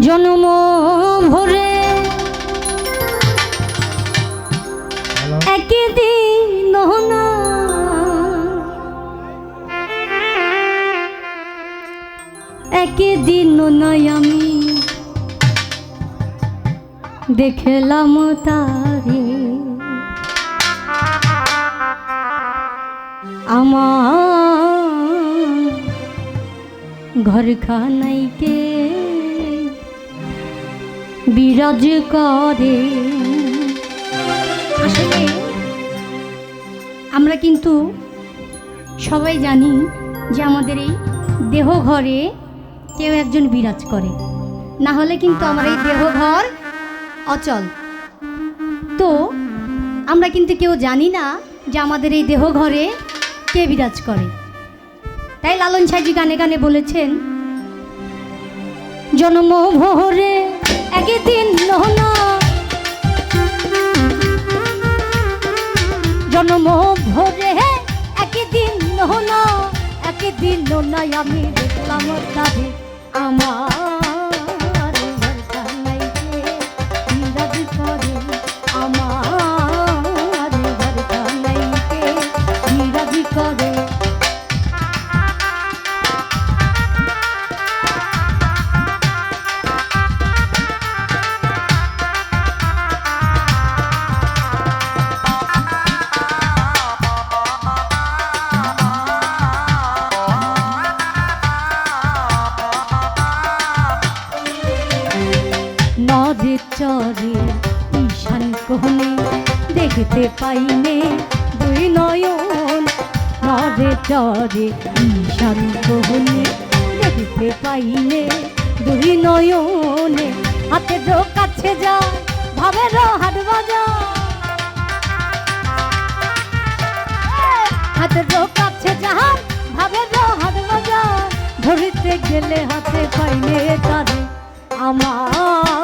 জন্ম ভরে। একদিন না। একদিন নয় আমি দেখলাম তারে। আমার ঘর খানাইকে বিরাজ করে। আসলে আমরা কিন্তু সবাই জানি যে আমাদের এই দেহ ঘরে কেউ একজন বিরাজ করে। না হলে কিন্তু আমার এই দেহ ঘর অচল। তো আমরা কিন্তু কেউ জানি না যে আমাদের এই দেহ ঘরে কে বিরাজ করে। তাই লালন সাজি গানে গানে বলেছেন জন্ম ভোরে একদিন নহনা জন্ম ভোরে একদিন নহনা একদিন নয় আমি দেখলাম আমার চরে ঈশান কোণে দেখতে পাইনে দুই নয়ন। নদে চরে ঈশান কোণে দেখতে পাইনে দুই নয়নে। হাতে কাছে যায় ভাবের হাট বাজা। হাতে রো কাছে যাহার ভাবের হাট বাজা। ধরিতে গেলে হাতে পাইনে তারে আমার।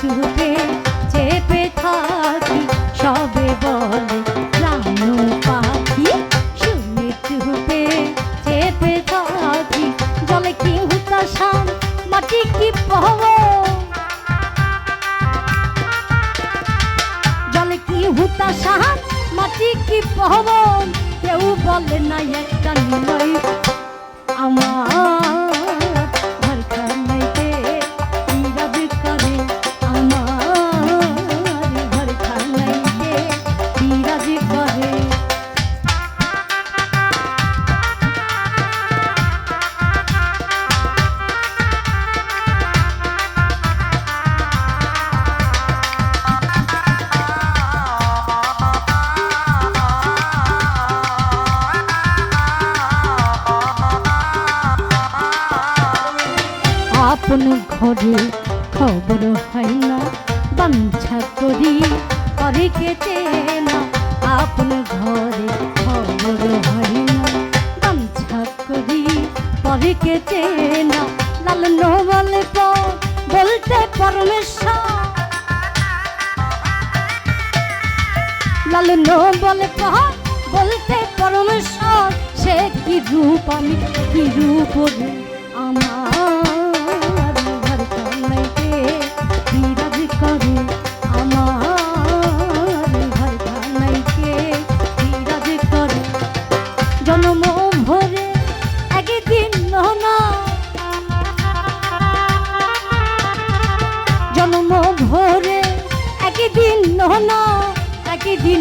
চুপে চেপে থাকি, সবে বলে প্রাণ পাখি। শুনে চুপে চেপে থাকি জলে কি হুতাশান মাটি কি পহব জলে কি হুতাশান মাটি কি পহব কেউ বলে না, একটা নয় আমার। আপন ঘরে খবর হয় না, বাঞ্ছা করি, করে কেটে না। আপন ঘরে খবর হয় না, বাঞ্ছা করি, করে কেটে না। লাল বলে পর বলতে পরমেশ্বর। লাল বলে পর বলতে পরমেশ্বর। সে কি রূপ আমি, কি রূপ ওরে